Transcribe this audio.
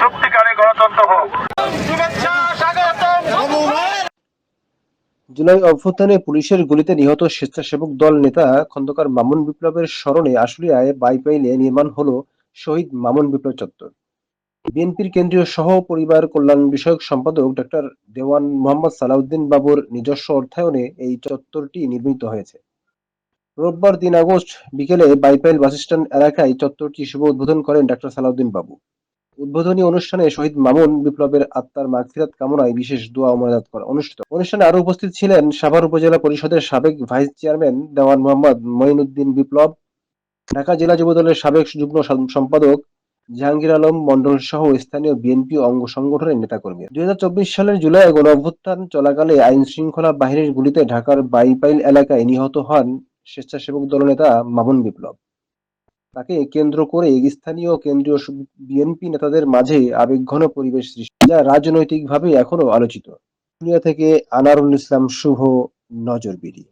সত্যিকারে গণতন্ত্র হোক। জুলাই অভ্যুত্থানে পুলিশের গুলিতে নিহত স্বেচ্ছাসেবক দল নেতা খন্দকার মামুন বিপ্লবের স্মরণে আশুলিয়ায় বাইপাইলে নির্মাণ হলো শহীদ মামুন বিপ্লব চত্বর। বিএনপির কেন্দ্রীয় সহ পরিবার কল্যাণ বিষয়ক সম্পাদক ডক্টর দেওয়ান মোহাম্মদ সালাউদ্দিন বাবুর নিজস্ব অর্থায়নে এই চত্বরটি নির্মিত হয়েছে। রোববার তিন আগস্ট বিকেলে বাইপাইল বাসস্ট্যান্ড এলাকায় চত্বরটি শুভ উদ্বোধন করেন ডক্টর সালাউদ্দিন বাবু। উদ্বোধনী অনুষ্ঠানে শহীদ মামুন বিপ্লবের আত্মার মাগফিরাত কামনায় বিশেষ দোয়া মোনাজাত করা অনুষ্ঠিত। অনুষ্ঠানে আরও উপস্থিত ছিলেন সাভার উপজেলা পরিষদের সাবেক ভাইস চেয়ারম্যান দেওয়ান মোহাম্মদ মঈনুদ্দিন বিপ্লব, ঢাকা জেলা যুবদলের সাবেক যুগ্ম সম্পাদক জাহাঙ্গীর আলম মন্ডল সহ স্থানীয় বিএনপি অঙ্গ সংগঠনের নেতাকর্মী দুই হাজার চব্বিশ সালের জুলাই গণ অভ্যুত্থান চলাকালে আইন শৃঙ্খলা বাহিনীর গুলিতে ঢাকার বাইপাইল এলাকায় নিহত হন স্বেচ্ছাসেবক দলনেতা মামুন বিপ্লব। তাকে কেন্দ্র করে স্থানীয় কেন্দ্রীয় বিএনপি নেতাদের মাঝে আবেগঘন পরিবেশ সৃষ্টি, যা রাজনৈতিকভাবে এখনও আলোচিত। দুনিয়া থেকে আনারুল ইসলাম শুভ নজর নজরবিড়ি।